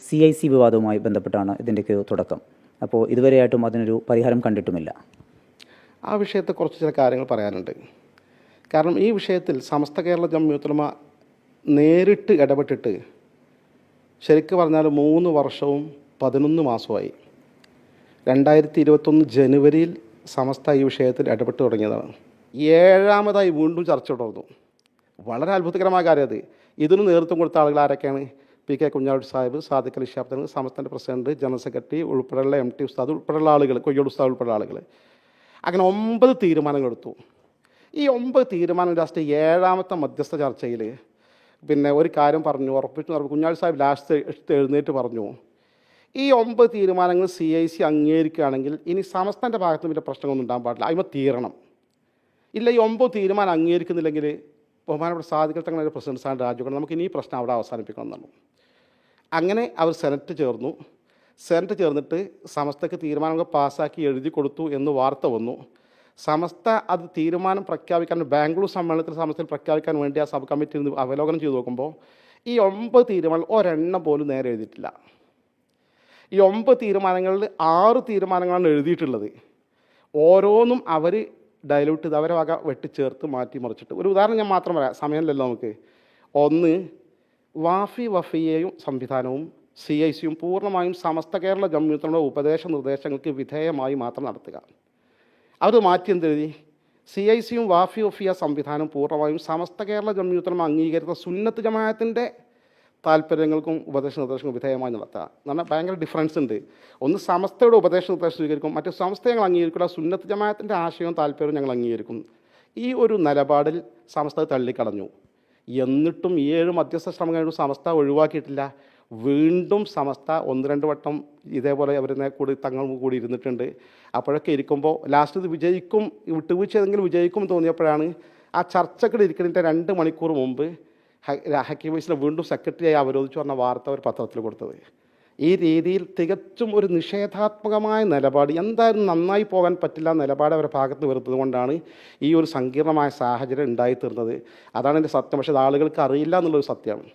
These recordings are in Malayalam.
സി ഐ സി വിവാദവുമായി ബന്ധപ്പെട്ടാണ് ഇതിന്റെയൊക്കെ തുടക്കം. അപ്പോൾ ഇതുവരെയായിട്ടും അതിനൊരു പരിഹാരം കണ്ടിട്ടുമില്ല. ആ വിഷയത്തെ കുറച്ച് ചില കാര്യങ്ങൾ പറയാനുണ്ട്. കാരണം ഈ വിഷയത്തിൽ സമസ്ത കേരള ജമ്മിയത്തുലമ നേരിട്ട് ഇടപെട്ടിട്ട് ശരിക്കും പറഞ്ഞാൽ മൂന്ന് വർഷവും പതിനൊന്ന് മാസമായി രണ്ടായിരത്തി ഇരുപത്തൊന്ന് ജനുവരിയിൽ സമസ്ത ഈ വിഷയത്തിൽ ഇടപെട്ട് തുടങ്ങിയതാണ്. ഏഴാമതായി വീണ്ടും ചർച്ച തുടർന്നു. വളരെ അത്ഭുതകരമായ കാര്യം അത്. ഇതിന് നേതൃത്വം കൊടുത്ത ആളുകൾ ആരൊക്കെയാണ്? പി കെ കുഞ്ഞാടി സാഹിബ് സാദിഖ് അലി ഷാബ് തങ്ങൾ സമസ്തന്റെ പ്രസിഡന്റ് ജനറൽ സെക്രട്ടറി ഉൾപ്പെടെയുള്ള എം ടി ഉസ്താദ് ഉൾപ്പെടെയുള്ള ആളുകൾ കൊയ്യോട് ഉസ്താദ് ഉൾപ്പെടെയുള്ള ആളുകൾ അങ്ങനെ ഒമ്പത് തീരുമാനങ്ങൾ എടുത്തു. ഈ ഒമ്പത് തീരുമാനം ലാസ്റ്റ് ഏഴാമത്തെ മധ്യസ്ഥ ചർച്ചയിൽ പിന്നെ ഒരു കാര്യം പറഞ്ഞു ഉറപ്പിച്ചു പറഞ്ഞു. കുഞ്ഞാടി സാഹിബ് ലാസ്റ്റ് എഴുന്നേറ്റ് പറഞ്ഞു ഈ ഒമ്പത് തീരുമാനങ്ങൾ സി ഐ സി അംഗീകരിക്കുകയാണെങ്കിൽ ഇനി സമസ്തന്റെ ഭാഗത്ത് പിന്നെ പ്രശ്നങ്ങളൊന്നും ഉണ്ടാകാൻ പാടില്ല. അതിമ തീരണം. ഇല്ല ഈ ഒമ്പത് തീരുമാനം അംഗീകരിക്കുന്നില്ലെങ്കിൽ ബഹുമാനപ്പെട്ട സാധിക്കട്ടങ്ങളുടെ പ്രസിഡന്റ് സ്ഥാനം രാജിവെക്കണം. നമുക്ക് ഇനി പ്രശ്നം അവിടെ അവസാനിപ്പിക്കണം എന്നാണ്. അങ്ങനെ അവർ സെനറ്റ് ചേർന്നു. സെനറ്റ് ചേർന്നിട്ട് സമസ്തക്ക് തീരുമാനങ്ങൾ പാസ്സാക്കി എഴുതി കൊടുത്തു എന്ന് വാർത്ത വന്നു. സമസ്ത അത് തീരുമാനം പ്രഖ്യാപിക്കാൻ ബാംഗ്ലൂർ സമ്മേളനത്തിൽ സമസ്തയിൽ പ്രഖ്യാപിക്കാൻ വേണ്ടി ആ സബ് കമ്മിറ്റി നിന്ന് അവലോകനം ചെയ്തു നോക്കുമ്പോൾ ഈ ഒമ്പത് തീരുമാനം ഒരെണ്ണം പോലും നേരെ എഴുതിയിട്ടില്ല. ഈ ഒമ്പത് തീരുമാനങ്ങളിൽ ആറ് തീരുമാനങ്ങളാണ് എഴുതിയിട്ടുള്ളത്. ഓരോന്നും അവർ ഡയലൂട്ട് ചെയ്ത് അവരെ വക വെട്ടിച്ചേർത്ത് മാറ്റി മറിച്ചിട്ട്. ഒരു ഉദാഹരണം ഞാൻ മാത്രം പറയാം. സമയമില്ലല്ലോ നമുക്ക്. ഒന്ന് വാഫി വഫിയയും സംവിധാനവും സി ഐ സിയും പൂർണമായും സമസ്ത കേരള ജമ്മിയത്തിനുള്ള ഉപദേശ നിർദ്ദേശങ്ങൾക്ക് വിധേയമായി മാത്രം നടത്തുക. അത് മാറ്റി എന്തെഴുതി? സി ഐ സിയും വാഫി വഫിയ സംവിധാനം പൂർണമായും സമസ്ത കേരള ജമ്മിയത്തിനും അംഗീകരിച്ച സുന്നത്ത് ജമാഅത്തിന്റെ താല്പര്യങ്ങൾക്കും ഉപദേശ നിർദ്ദേശങ്ങൾക്കും വിധേയമായി നടത്തുക. എന്ന് പറഞ്ഞാൽ ഭയങ്കര ഡിഫറൻസ് ഉണ്ട്. ഒന്ന് സമസ്തയുടെ ഉപദേശ നിർദ്ദേശം സ്വീകരിക്കും മറ്റു സമസ്ത ഞങ്ങൾ അംഗീകരിക്കില്ല സുന്നത്ത് ജമാഅത്തിന്റെ ആശയവും താല്പര്യവും ഞങ്ങൾ അംഗീകരിക്കും. ഈ ഒരു നിലപാടിൽ സമസ്ത തള്ളിക്കളഞ്ഞു. എന്നിട്ടും ഈ ഏഴ് മധ്യസ്ഥ ശ്രമം കഴിഞ്ഞു സമസ്ത ഒഴിവാക്കിയിട്ടില്ല. വീണ്ടും സമസ്ത ഒന്ന് രണ്ട് വട്ടം ഇതേപോലെ അവരെ കൂടി തങ്ങൾ കൂടി ഇരുന്നിട്ടുണ്ട്. അപ്പോഴൊക്കെ ഇരിക്കുമ്പോൾ ലാസ്റ്റ് ഇത് വിജയിക്കും വിട്ടുവീഴ്ച ഏതെങ്കിലും വിജയിക്കും തോന്നിയപ്പോഴാണ് ആ ചർച്ചകൾ ഇരിക്കുന്നതിന്റെ രണ്ട് മണിക്കൂർ മുമ്പ് ഹക്കീം വൈസിനെ വീണ്ടും സെക്രട്ടറിയായി അവരോധിച്ചു പറഞ്ഞ വാർത്ത അവർ പത്രത്തിൽ കൊടുത്തത്. ഈ രീതിയിൽ തികച്ചും ഒരു നിഷേധാത്മകമായ നിലപാട് എന്തായാലും നന്നായി പോകാൻ പറ്റില്ല നിലപാട് അവരുടെ ഭാഗത്ത് വരുന്നത് കൊണ്ടാണ് ഈ ഒരു സങ്കീർണമായ സാഹചര്യം ഉണ്ടായിത്തീർന്നത്. അതാണ് എന്റെ സത്യം. പക്ഷേ അത് ആളുകൾക്ക് അറിയില്ല എന്നുള്ളൊരു സത്യമാണ്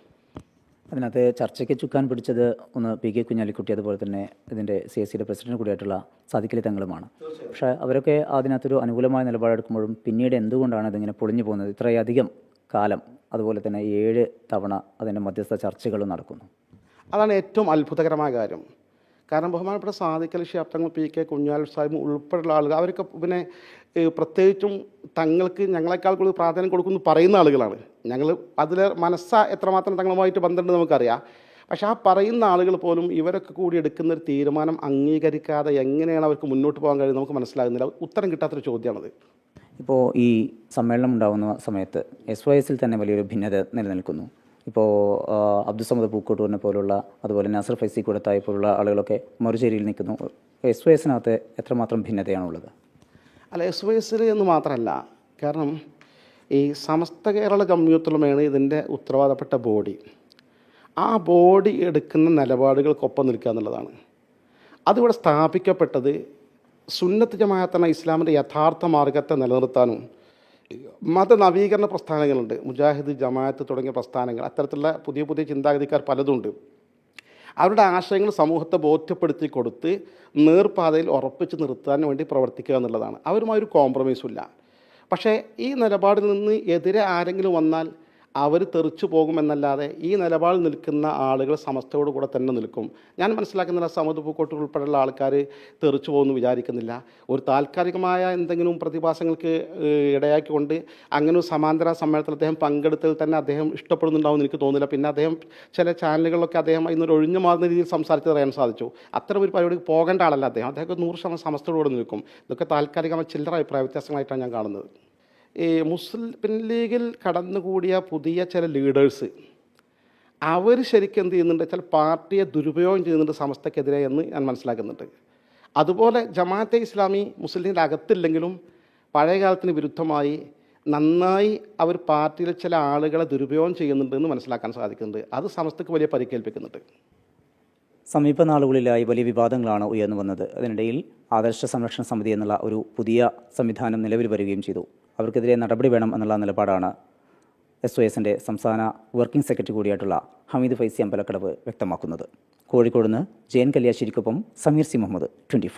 അതിനകത്ത് ചർച്ചയ്ക്ക് ചുക്കാൻ പിടിച്ചത് ഒന്ന് പി കെ കുഞ്ഞാലിക്കുട്ടി അതുപോലെ തന്നെ ഇതിന്റെ സി എസ് സിയുടെ പ്രസിഡന്റ് കൂടിയായിട്ടുള്ള സാദിക്കലി തങ്ങളുമാണ്. പക്ഷേ അവരൊക്കെ അതിനകത്തൊരു അനുകൂലമായ നിലപാടെടുക്കുമ്പോഴും പിന്നീട് എന്തുകൊണ്ടാണ് ഇതിങ്ങനെ പൊളിഞ്ഞു പോകുന്നത്? ഇത്രയധികം കാലം അതുപോലെ തന്നെ ഏഴ് തവണ അതിന്റെ മധ്യസ്ഥ ചർച്ചകളും നടക്കുന്നു. അതാണ് ഏറ്റവും അത്ഭുതകരമായ കാര്യം. കാരണം ബഹുമാനപ്പെട്ട സാദിക്കൽ ഷാപ്തങ്ങൾ പി കെ കുഞ്ഞാൽ സാഹിബ് ഉൾപ്പെടെയുള്ള ആളുകൾ അവരൊക്കെ പിന്നെ പ്രത്യേകിച്ചും തങ്ങൾക്ക് ഞങ്ങളെക്കാൾ കൂടുതൽ പ്രാധാന്യം കൊടുക്കുന്നു പറയുന്ന ആളുകളാണ്. ഞങ്ങൾ അതിൽ മനസ്സ എത്രമാത്രം തങ്ങളുമായിട്ട് ബന്ധമുണ്ടെന്ന് നമുക്കറിയാം. പക്ഷേ ആ പറയുന്ന ആളുകൾ പോലും ഇവരൊക്കെ കൂടി എടുക്കുന്ന ഒരു തീരുമാനം അംഗീകരിക്കാതെ എങ്ങനെയാണ് അവർക്ക് മുന്നോട്ട് പോകാൻ കഴിയുന്നത് നമുക്ക് മനസ്സിലാകുന്നില്ല. ഉത്തരം കിട്ടാത്തൊരു ചോദ്യമാണത്. ഇപ്പോൾ ഈ സമ്മേളനം ഉണ്ടാകുന്ന സമയത്ത് എസ് വൈ എസിൽ തന്നെ വലിയൊരു ഭിന്നത നിലനിൽക്കുന്നു. ഇപ്പോൾ അബ്ദുസമദ് പൂക്കോട്ടൂരിനെ പോലുള്ള അതുപോലെ നസർ ഫൈസി കൂടത്തായി പോലുള്ള ആളുകളൊക്കെ മറുചേരിയിൽ നിൽക്കുന്നു. എസ് വൈ എസിനകത്ത് എത്രമാത്രം ഭിന്നതയാണുള്ളത്? അല്ല എസ് വൈ എസിൽ എന്ന് മാത്രമല്ല കാരണം ഈ സമസ്ത കേരള ജമ്മിയത്തുലമയാണ് ഇതിന്റെ ഉത്തരവാദപ്പെട്ട ബോഡി. ആ ബോഡി എടുക്കുന്ന നിലപാടുകൾക്കൊപ്പം നിൽക്കുക എന്നുള്ളതാണ്. അതിവിടെ സ്ഥാപിക്കപ്പെട്ടത് സുന്നത്ത് ജമാഅത്തെന്ന ഇസ്ലാമിന്റെ യഥാർത്ഥ മാർഗത്തെ നിലനിർത്താനും മതനവീകരണ പ്രസ്ഥാനങ്ങളുണ്ട്. മുജാഹിദ് ജമാഅത്ത് തുടങ്ങിയ പ്രസ്ഥാനങ്ങൾ. അത്തരത്തിലുള്ള പുതിയ പുതിയ ചിന്താഗതിക്കാർ പലതുണ്ട്. അവരുടെ ആശയങ്ങൾ സമൂഹത്തെ ബോധ്യപ്പെടുത്തി കൊടുത്ത് നേർപാതയിൽ ഉറപ്പിച്ച് നിർത്താൻ വേണ്ടി പ്രവർത്തിക്കുക എന്നുള്ളതാണ്. അവരുമായി ഒരു കോംപ്രമൈസും ഇല്ല. പക്ഷേ ഈ നിലപാടിൽ നിന്ന് എതിരെ ആരെങ്കിലും വന്നാൽ അവർ തെറിച്ചു പോകുമെന്നല്ലാതെ ഈ നിലപാട് നിൽക്കുന്ന ആളുകൾ സമസ്തയോട് കൂടെ തന്നെ നിൽക്കും. ഞാൻ മനസ്സിലാക്കുന്നില്ല സമൂഹ പൂക്കോട്ട് ഉൾപ്പെടെയുള്ള ആൾക്കാർ തെറിച്ചു പോകുമെന്ന് വിചാരിക്കുന്നില്ല. ഒരു താൽക്കാലികമായ എന്തെങ്കിലും പ്രതിഭാസങ്ങൾക്ക് ഇടയാക്കിക്കൊണ്ട് അങ്ങനെ ഒരു സമാന്തര സമ്മേളനത്തിൽ അദ്ദേഹം പങ്കെടുത്തതിൽ തന്നെ അദ്ദേഹം ഇഷ്ടപ്പെടുന്നുണ്ടാവും എനിക്ക് തോന്നുന്നില്ല. പിന്നെ അദ്ദേഹം ചില ചാനലുകളിലൊക്കെ അദ്ദേഹം ഇന്നൊരു ഒഴിഞ്ഞു മാറുന്ന രീതിയിൽ സംസാരിച്ചത് അറിയാൻ സാധിച്ചു. അത്തരം ഒരു പരിപാടിക്ക് പോകേണ്ട ആളല്ല അദ്ദേഹം. അദ്ദേഹം നൂറ് ശതമാനം സമസ്തയോട് നിൽക്കും. ഇതൊക്കെ താൽക്കാലികമായ ചില്ലറ അഭിപ്രായ വ്യത്യാസങ്ങളായിട്ടാണ് ഞാൻ കാണുന്നത്. ഈ മുസ്ലിം ലീഗിൽ കടന്നുകൂടിയ പുതിയ ചില ലീഡേഴ്സ് അവർ ശരിക്കും എന്ത് ചെയ്യുന്നുണ്ട്? ചില പാർട്ടിയെ ദുരുപയോഗം ചെയ്യുന്നുണ്ട് സമസ്തക്കെതിരെ എന്ന് ഞാൻ മനസ്സിലാക്കുന്നുണ്ട്. അതുപോലെ ജമാഅത്തെ ഇസ്ലാമി മുസ്ലിം ലീഗിന്റെ അകത്തില്ലെങ്കിലും പഴയ കാലത്തിന് വിരുദ്ധമായി നന്നായി അവർ പാർട്ടിയിൽ ചില ആളുകളെ ദുരുപയോഗം ചെയ്യുന്നുണ്ട് എന്ന് മനസ്സിലാക്കാൻ സാധിക്കുന്നുണ്ട്. അത് സമസ്തക്ക് വലിയ പരിക്കേൽപ്പിക്കുന്നുണ്ട്. സമീപ നാളുകളിലായി വലിയ വിവാദങ്ങളാണ് ഉയർന്നു വന്നത്. അതിനിടയിൽ ആദർശ സംരക്ഷണ സമിതി എന്നുള്ള ഒരു പുതിയ സംവിധാനം നിലവിൽ വരികയും ചെയ്തു. അവർക്കെതിരെ നടപടി വേണം എന്നുള്ള നിലപാടാണ് എസ് ഒ എസിന്റെ സംസ്ഥാന വർക്കിംഗ് സെക്രട്ടറി കൂടിയായിട്ടുള്ള ഹമീദ് ഫൈസി അമ്പലക്കടവ് വ്യക്തമാക്കുന്നത്. കോഴിക്കോട് നിന്ന് ജയൻ കല്യാശ്ശേരിക്കൊപ്പം സമീർ സി മുഹമ്മദ് ട്വന്റി